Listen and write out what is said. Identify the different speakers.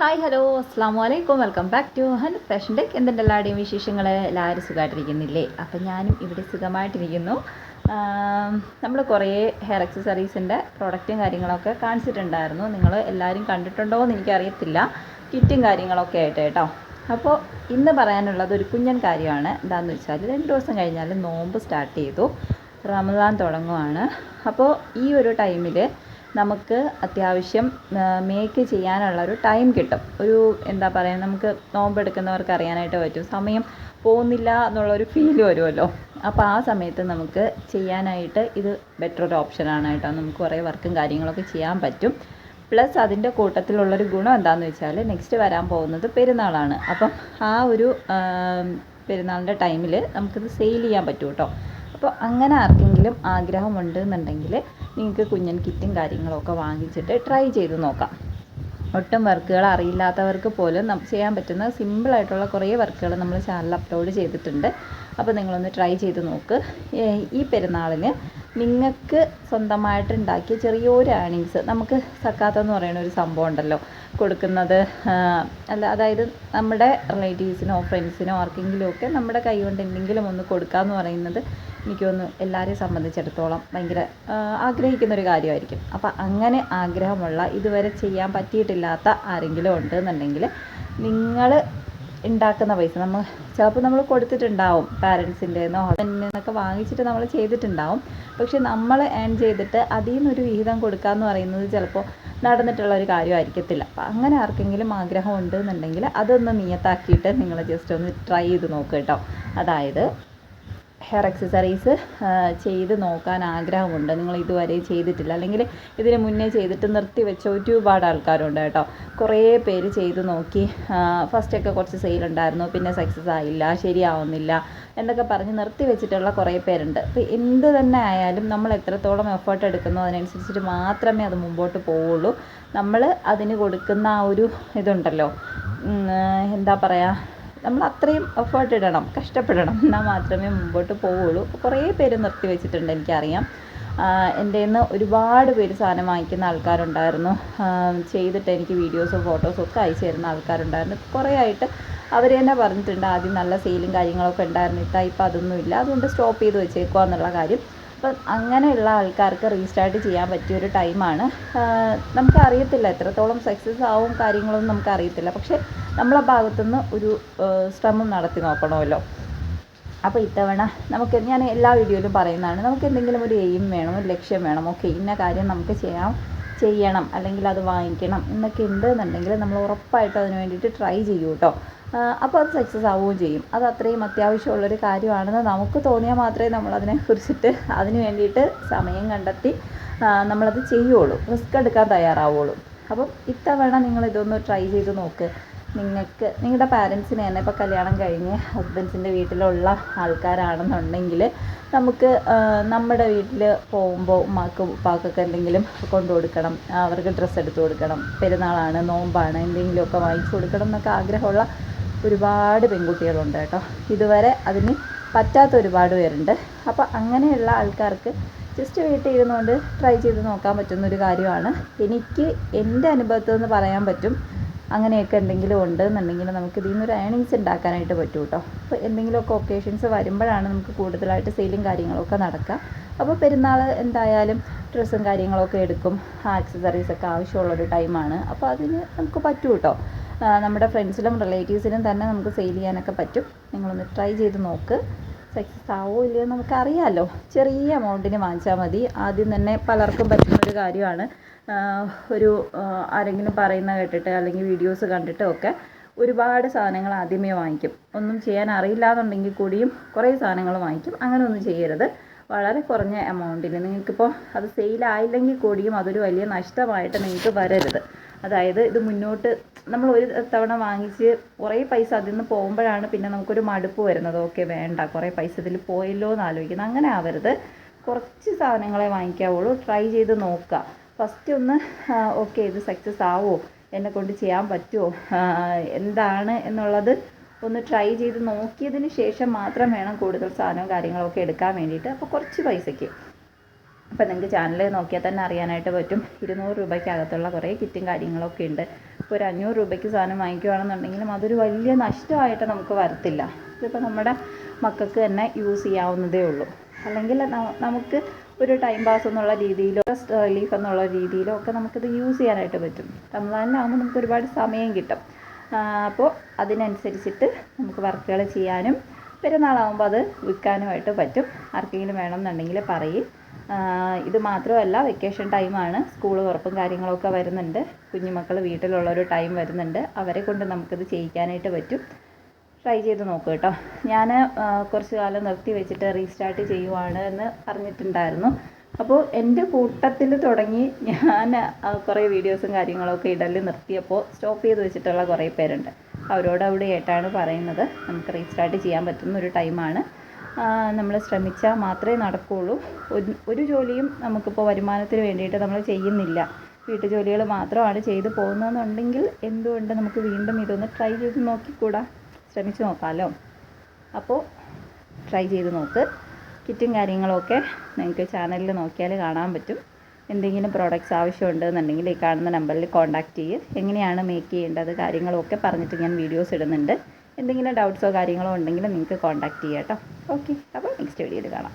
Speaker 1: Hi hello അസ്സാം വലൈക്കും welcome back to Hunt Fashion Tech എന്തുണ്ട് എല്ലാവരുടെയും വിശേഷങ്ങൾ എല്ലാവരും സുഖമായിട്ടിരിക്കുന്നില്ലേ അപ്പം ഞാനും ഇവിടെ സുഖമായിട്ടിരിക്കുന്നു. നമ്മൾ കുറേ ഹെയർ അക്സസറീസിന്റെ പ്രോഡക്റ്റും കാര്യങ്ങളൊക്കെ കാണിച്ചിട്ടുണ്ടായിരുന്നു. നിങ്ങൾ എല്ലാവരും കണ്ടിട്ടുണ്ടോ എന്ന് എനിക്കറിയത്തില്ല. കിറ്റും കാര്യങ്ങളൊക്കെ ആയിട്ട് കേട്ടോ. അപ്പോൾ ഇന്ന് പറയാനുള്ളത് ഒരു കുഞ്ഞൻ കാര്യമാണ്. എന്താണെന്ന് വെച്ചാൽ രണ്ട് ദിവസം കഴിഞ്ഞാൽ നോമ്പ് സ്റ്റാർട്ട് ചെയ്തു. റമദാൻ തുടങ്ങുവാണ്. അപ്പോൾ ഈ ഒരു ടൈമിൽ നമുക്ക് അത്യാവശ്യം മേക്ക് ചെയ്യാനുള്ള ഒരു ടൈം കിട്ടും. ഒരു എന്താ പറയുക നമുക്ക് നോമ്പെടുക്കുന്നവർക്ക് അറിയാനായിട്ട് പറ്റും. സമയം പോകുന്നില്ല എന്നുള്ളൊരു ഫീൽ വരുമല്ലോ. അപ്പോൾ ആ സമയത്ത് നമുക്ക് ചെയ്യാനായിട്ട് ഇത് ബെറ്റർ ഒരു ഓപ്ഷനാണ് കേട്ടോ. നമുക്ക് കുറേ വർക്കും കാര്യങ്ങളൊക്കെ ചെയ്യാൻ പറ്റും. പ്ലസ് അതിന്റെ കൂട്ടത്തിലുള്ളൊരു ഗുണം എന്താണെന്ന് വെച്ചാൽ നെക്സ്റ്റ് വരാൻ പോകുന്നത് പെരുന്നാളാണ്. അപ്പം ആ ഒരു പെരുന്നാളിന്റെ ടൈമിൽ നമുക്കിത് സെയിൽ ചെയ്യാൻ പറ്റും കേട്ടോ. അപ്പോൾ അങ്ങനെ ആർക്കെങ്കിലും ആഗ്രഹമുണ്ട് എന്നുണ്ടെങ്കിൽ നിങ്ങൾക്ക് കുഞ്ഞൻ കിറ്റും കാര്യങ്ങളൊക്കെ വാങ്ങിച്ചിട്ട് ട്രൈ ചെയ്ത് നോക്കാം. ഒട്ടും വർക്കുകൾ അറിയില്ലാത്തവർക്ക് പോലും നമുക്ക് ചെയ്യാൻ പറ്റുന്ന സിമ്പിളായിട്ടുള്ള കുറേ വർക്കുകൾ നമ്മൾ ചാനലിൽ അപ്ലോഡ് ചെയ്തിട്ടുണ്ട്. അപ്പോൾ നിങ്ങളൊന്ന് ട്രൈ ചെയ്ത് നോക്ക്. ഈ പെരുന്നാളിന് നിങ്ങൾക്ക് സ്വന്തമായിട്ട് ഉണ്ടാക്കിയ ചെറിയൊരു ഏണിങ്സ് നമുക്ക് സക്കാത്ത് എന്ന് പറയുന്ന ഒരു സംഭവം ഉണ്ടല്ലോ. കൊടുക്കുന്നത് അല്ല അതായത് നമ്മുടെ റിലേറ്റീവ്സിനോ ഫ്രണ്ട്സിനോ ആർക്കെങ്കിലുമൊക്കെ നമ്മുടെ കൈ കൊണ്ട് എന്തെങ്കിലും ഒന്ന് കൊടുക്കുക എന്ന് പറയുന്നത് എനിക്ക് തോന്നുന്നു എല്ലാവരെയും സംബന്ധിച്ചിടത്തോളം ഭയങ്കര ആഗ്രഹിക്കുന്ന ഒരു കാര്യമായിരിക്കും. അപ്പം അങ്ങനെ ആഗ്രഹമുള്ള ഇതുവരെ ചെയ്യാൻ പറ്റിയിട്ടില്ലാത്ത ആരെങ്കിലും ഉണ്ട് എന്നുണ്ടെങ്കിൽ നിങ്ങൾ ഉണ്ടാക്കുന്ന പൈസ നമ്മൾ ചിലപ്പോൾ നമ്മൾ കൊടുത്തിട്ടുണ്ടാവും പാരൻസിന്റെ നിന്നോ ഹസ്ബൻഡിൽ നിന്നൊക്കെ വാങ്ങിച്ചിട്ട് നമ്മൾ ചെയ്തിട്ടുണ്ടാവും. പക്ഷെ നമ്മൾ ഏൺ ചെയ്തിട്ട് അതിൽ നിന്നൊരു വിഹിതം കൊടുക്കുക എന്ന് പറയുന്നത് ചിലപ്പോൾ നടന്നിട്ടുള്ള ഒരു കാര്യമായിരിക്കത്തില്ല. അപ്പം അങ്ങനെ ആർക്കെങ്കിലും ആഗ്രഹം ഉണ്ട് എന്നുണ്ടെങ്കിൽ അതൊന്ന് നിയത്താക്കിയിട്ട് നിങ്ങൾ ജസ്റ്റ് ഒന്ന് ട്രൈ ചെയ്ത് നോക്കുക കേട്ടോ. അതായത് ഹെയർ അക്സസറീസ് ചെയ്ത് നോക്കാൻ ആഗ്രഹമുണ്ട്. നിങ്ങൾ ഇതുവരെ ചെയ്തിട്ടില്ല. അല്ലെങ്കിൽ ഇതിന് മുന്നേ ചെയ്തിട്ട് നിർത്തി വെച്ച ഒരുപാട് ആൾക്കാരുണ്ട് കേട്ടോ. കുറേ പേര് ചെയ്ത് നോക്കി. ഫസ്റ്റൊക്കെ കുറച്ച് സെയിൽ ഉണ്ടായിരുന്നു. പിന്നെ സക്സസ് ആയില്ല ശരിയാവുന്നില്ല എന്നൊക്കെ പറഞ്ഞ് നിർത്തി വെച്ചിട്ടുള്ള കുറേ പേരുണ്ട്. അപ്പോൾ എന്ത് തന്നെ ആയാലും നമ്മൾ എത്രത്തോളം എഫേർട്ട് എടുക്കുന്നോ അതിനനുസരിച്ചിട്ട് മാത്രമേ അത് മുമ്പോട്ട് പോവുള്ളൂ. നമ്മൾ അതിന് കൊടുക്കുന്ന ആ ഒരു ഇതുണ്ടല്ലോ. എന്താ പറയുക നമ്മൾ അത്രയും എഫേർട്ട് ഇടണം കഷ്ടപ്പെടണം. എന്നാൽ മാത്രമേ മുമ്പോട്ട് പോവുള്ളൂ കുറേ പേര് നിർത്തി വെച്ചിട്ടുണ്ട് എനിക്കറിയാം. എന്റെ നിന്ന് ഒരുപാട് പേര് സാധനം വാങ്ങിക്കുന്ന ആൾക്കാരുണ്ടായിരുന്നു. ചെയ്തിട്ട് എനിക്ക് വീഡിയോസും ഫോട്ടോസും ഒക്കെ അയച്ചു തരുന്ന ആൾക്കാരുണ്ടായിരുന്നു. കുറേ ആയിട്ട് അവർ തന്നെ പറഞ്ഞിട്ടുണ്ട് ആദ്യം നല്ല സെയിലും കാര്യങ്ങളൊക്കെ ഉണ്ടായിരുന്നു. ഇപ്പം ഇപ്പം അതൊന്നുമില്ല. അതുകൊണ്ട് സ്റ്റോപ്പ് ചെയ്ത് വെച്ചേക്കുക എന്നുള്ള കാര്യം. അപ്പം അങ്ങനെയുള്ള ആൾക്കാർക്ക് റീസ്റ്റാർട്ട് ചെയ്യാൻ പറ്റിയ ഒരു ടൈമാണ്. നമുക്ക് അറിയത്തില്ല എത്രത്തോളം സക്സസ് ആവും കാര്യങ്ങളൊന്നും നമുക്ക് അറിയത്തില്ല പക്ഷേ നമ്മളെ ഭാഗത്തുനിന്ന് ഒരു ശ്രമം നടത്തി നോക്കണമല്ലോ. അപ്പോൾ ഇത്തവണ നമുക്ക് ഞാൻ എല്ലാ വീഡിയോയിലും പറയുന്നതാണ് നമുക്ക് എന്തെങ്കിലും ഒരു എയിം വേണം ഒരു ലക്ഷ്യം വേണം ഓക്കെ ഇന്ന കാര്യം നമുക്ക് ചെയ്യാം ചെയ്യണം അല്ലെങ്കിൽ അത് വാങ്ങിക്കണം എന്നൊക്കെ ഉണ്ട് എന്നുണ്ടെങ്കിൽ നമ്മൾ ഉറപ്പായിട്ടും അതിന് വേണ്ടിയിട്ട് ട്രൈ ചെയ്യൂ കേട്ടോ അപ്പോൾ അത് സക്സസ് ആവുകയും ചെയ്യും. അത് അത്രയും അത്യാവശ്യമുള്ളൊരു കാര്യമാണെന്ന് നമുക്ക് തോന്നിയാൽ മാത്രമേ നമ്മളതിനെ കുറിച്ചിട്ട് അതിന് വേണ്ടിയിട്ട് സമയം കണ്ടെത്തി നമ്മളത് ചെയ്യുള്ളൂ റിസ്ക് എടുക്കാൻ തയ്യാറാവുള്ളൂ അപ്പം ഇത്തവണ നിങ്ങൾ ഇതൊന്ന് ട്രൈ ചെയ്ത് നോക്ക്. നിങ്ങൾക്ക് നിങ്ങളുടെ പാരൻസിനെ തന്നെ ഇപ്പോൾ കല്യാണം കഴിഞ്ഞ് ഹസ്ബൻഡ്സിന്റെ വീട്ടിലുള്ള ആൾക്കാരാണെന്നുണ്ടെങ്കിൽ നമുക്ക് നമ്മുടെ വീട്ടിൽ പോകുമ്പോൾ ഉമ്മാക്ക് ഉപ്പാക്കൊക്കെ എന്തെങ്കിലും കൊണ്ടു കൊടുക്കണം അവർക്ക് ഡ്രസ്സ് എടുത്ത് കൊടുക്കണം. പെരുന്നാളാണ് നോമ്പാണ് എന്തെങ്കിലുമൊക്കെ വാങ്ങിച്ചു കൊടുക്കണം എന്നൊക്കെ ആഗ്രഹമുള്ള ഒരുപാട് പെൺകുട്ടികളുണ്ട് കേട്ടോ. ഇതുവരെ അതിന് പറ്റാത്ത ഒരുപാട് പേരുണ്ട്. അപ്പോൾ അങ്ങനെയുള്ള ആൾക്കാർക്ക് ജസ്റ്റ് വീട്ടിൽ ഇരുന്നുകൊണ്ട് ട്രൈ ചെയ്ത് നോക്കാൻ പറ്റുന്ന ഒരു കാര്യമാണ്. എനിക്ക് എന്റെ അനുഭവത്തിൽ നിന്ന് പറയാൻ പറ്റും അങ്ങനെയൊക്കെ എന്തെങ്കിലും ഉണ്ട് എന്നുണ്ടെങ്കിൽ നമുക്ക് ഇതിൽ നിന്നൊരു ഏണിങ്സ് ഉണ്ടാക്കാനായിട്ട് പറ്റും കേട്ടോ അപ്പോൾ എന്തെങ്കിലുമൊക്കെ ഒക്കേഷൻസ് വരുമ്പോഴാണ് നമുക്ക് കൂടുതലായിട്ട് സെയിലും കാര്യങ്ങളൊക്കെ നടക്കുക. അപ്പോൾ പെരുന്നാൾ എന്തായാലും ഡ്രസ്സും കാര്യങ്ങളൊക്കെ എടുക്കും. ആക്സസറീസ് ആക്സസറീസൊക്കെ ആവശ്യമുള്ളൊരു ടൈമാണ് അപ്പോൾ അതിന് നമുക്ക് പറ്റും കേട്ടോ നമ്മുടെ ഫ്രണ്ട്സിലും റിലേറ്റീവ്സിനും തന്നെ നമുക്ക് സെയിൽ ചെയ്യാനൊക്കെ പറ്റും. നിങ്ങളൊന്ന് ട്രൈ ചെയ്ത് നോക്ക്. സക്സസ് ആവോ ഇല്ലയോ നമുക്കറിയാമല്ലോ ചെറിയ എമൗണ്ടിന് വാങ്ങിച്ചാൽ മതി. ആദ്യം തന്നെ പലർക്കും പറ്റുന്നൊരു കാര്യമാണ്. ഒരു ആരെങ്കിലും പറയുന്ന കേട്ടിട്ട് അല്ലെങ്കിൽ വീഡിയോസ് കണ്ടിട്ടോ ഒക്കെ ഒരുപാട് സാധനങ്ങൾ ആദ്യമേ വാങ്ങിക്കും. ഒന്നും ചെയ്യാൻ അറിയില്ല എന്നുണ്ടെങ്കിൽ കൂടിയും കുറേ സാധനങ്ങൾ വാങ്ങിക്കും. അങ്ങനെ ഒന്നും ചെയ്യരുത്. വളരെ കുറഞ്ഞ എമൗണ്ടിൽ നിങ്ങൾക്കിപ്പോൾ അത് സെയിലായില്ലെങ്കിൽ കൂടിയും അതൊരു വലിയ നഷ്ടമായിട്ട് നിങ്ങൾക്ക് വരരുത്. അതായത് ഇത് മുന്നോട്ട് നമ്മൾ ഒരു തവണ വാങ്ങിച്ച് കുറേ പൈസ അതിൽ നിന്ന് പോകുമ്പോഴാണ് പിന്നെ നമുക്കൊരു മടുപ്പ് വരുന്നത്. ഓക്കെ വേണ്ട കുറേ പൈസ ഇതിൽ പോയല്ലോ എന്ന് ആലോചിക്കുന്നത്. അങ്ങനെ ആവരുത്. കുറച്ച് സാധനങ്ങളെ വാങ്ങിക്കാവുള്ളൂ. ട്രൈ ചെയ്ത് നോക്കുക. ഫസ്റ്റ് ഒന്ന് ഓക്കെ ഇത് സക്സസ് ആവുമോ എന്നെ കൊണ്ട് ചെയ്യാൻ പറ്റുമോ എന്താണ് എന്നുള്ളത് ഒന്ന് ട്രൈ ചെയ്ത് നോക്കിയതിന് ശേഷം മാത്രം വേണം കൂടുതൽ സാധനവും കാര്യങ്ങളൊക്കെ എടുക്കാൻ വേണ്ടിയിട്ട്. അപ്പോൾ കുറച്ച് പൈസയ്ക്ക്. അപ്പം നിങ്ങൾക്ക് ചാനൽ നോക്കിയാൽ തന്നെ അറിയാനായിട്ട് പറ്റും. ഇരുന്നൂറ് രൂപയ്ക്കകത്തുള്ള കുറേ കിറ്റും കാര്യങ്ങളൊക്കെ ഉണ്ട്. ഇപ്പോൾ ഒരു അഞ്ഞൂറ് രൂപയ്ക്ക് സാധനം വാങ്ങിക്കുകയാണെന്നുണ്ടെങ്കിലും അതൊരു വലിയ നഷ്ടമായിട്ട് നമുക്ക് വരത്തില്ല. ഇതിപ്പോൾ നമ്മുടെ മക്കൾക്ക് തന്നെ യൂസ് ചെയ്യാവുന്നതേ ഉള്ളൂ. അല്ലെങ്കിൽ നമുക്ക് ഒരു ടൈം പാസ് എന്നുള്ള രീതിയിലോ സ്ട്രെസ് റിലീഫ് എന്നുള്ള രീതിയിലോ ഒക്കെ നമുക്കിത് യൂസ് ചെയ്യാനായിട്ട് പറ്റും. റംസാനിലാകുമ്പോൾ നമുക്ക് ഒരുപാട് സമയം കിട്ടും. അപ്പോൾ അതിനനുസരിച്ചിട്ട് നമുക്ക് വർക്കുകൾ ചെയ്യാനും പെരുന്നാളാകുമ്പോൾ അത് വിൽക്കാനുമായിട്ട് പറ്റും. ആർക്കെങ്കിലും വേണമെന്നുണ്ടെങ്കിൽ പറയും. ഇത് മാത്രമല്ല വെക്കേഷൻ ടൈമാണ് സ്കൂൾ തുറപ്പും കാര്യങ്ങളൊക്കെ വരുന്നുണ്ട്. കുഞ്ഞുമക്കൾ വീട്ടിലുള്ളൊരു ടൈം വരുന്നുണ്ട്. അവരെ കൊണ്ട് നമുക്കിത് ചെയ്യിക്കാനായിട്ട് പറ്റും. ട്രൈ ചെയ്ത് നോക്കുക കേട്ടോ. ഞാൻ കുറച്ച് കാലം നിർത്തി വെച്ചിട്ട് റീസ്റ്റാർട്ട് ചെയ്യുവാണ് എന്ന് പറഞ്ഞിട്ടുണ്ടായിരുന്നു. അപ്പോൾ എന്റെ കൂട്ടത്തിൽ തുടങ്ങി ഞാൻ കുറേ വീഡിയോസും കാര്യങ്ങളൊക്കെ ഇടൽ നിർത്തിയപ്പോൾ സ്റ്റോപ്പ് ചെയ്ത് വെച്ചിട്ടുള്ള കുറേ പേരുണ്ട്. അവരോട് അവിടെ ആയിട്ടാണ് പറയുന്നത്. നമുക്ക് റീസ്റ്റാർട്ട് ചെയ്യാൻ പറ്റുന്ന ഒരു ടൈമാണ് നമ്മൾ ശ്രമിച്ചാൽ മാത്രമേ നടക്കുകയുള്ളൂ ഒരു ജോലിയും നമുക്കിപ്പോൾ വരുമാനത്തിന് വേണ്ടിയിട്ട് നമ്മൾ ചെയ്യുന്നില്ല. വീട്ടുജോലികൾ മാത്രമാണ് ചെയ്തു പോകുന്നതെന്നുണ്ടെങ്കിൽ എന്തുകൊണ്ട് നമുക്ക് വീണ്ടും ഇതൊന്ന് ട്രൈ ചെയ്ത് നോക്കിക്കൂടാ? ശ്രമിച്ച് നോക്കാമല്ലോ അപ്പോൾ ട്രൈ ചെയ്ത് നോക്ക്. കിറ്റും കാര്യങ്ങളൊക്കെ നിങ്ങൾക്ക് ചാനലിൽ നോക്കിയാൽ കാണാൻ പറ്റും. എന്തെങ്കിലും പ്രോഡക്റ്റ്സ് ആവശ്യമുണ്ടെന്നുണ്ടെങ്കിൽ ഈ കാണുന്ന നമ്പറിൽ കോൺടാക്റ്റ് ചെയ്യുക എങ്ങനെയാണ് മേക്ക് ചെയ്യേണ്ടത് കാര്യങ്ങളൊക്കെ പറഞ്ഞിട്ട് ഞാൻ വീഡിയോസ് ഇടുന്നുണ്ട്. എന്തെങ്കിലും ഡൗട്ട്സോ കാര്യങ്ങളോ ഉണ്ടെങ്കിൽ നിങ്ങൾക്ക് കോൺടാക്റ്റ് ചെയ്യാം കേട്ടോ ഓക്കെ അപ്പോൾ നെക്സ്റ്റ് വീഡിയോയിൽ കാണാം.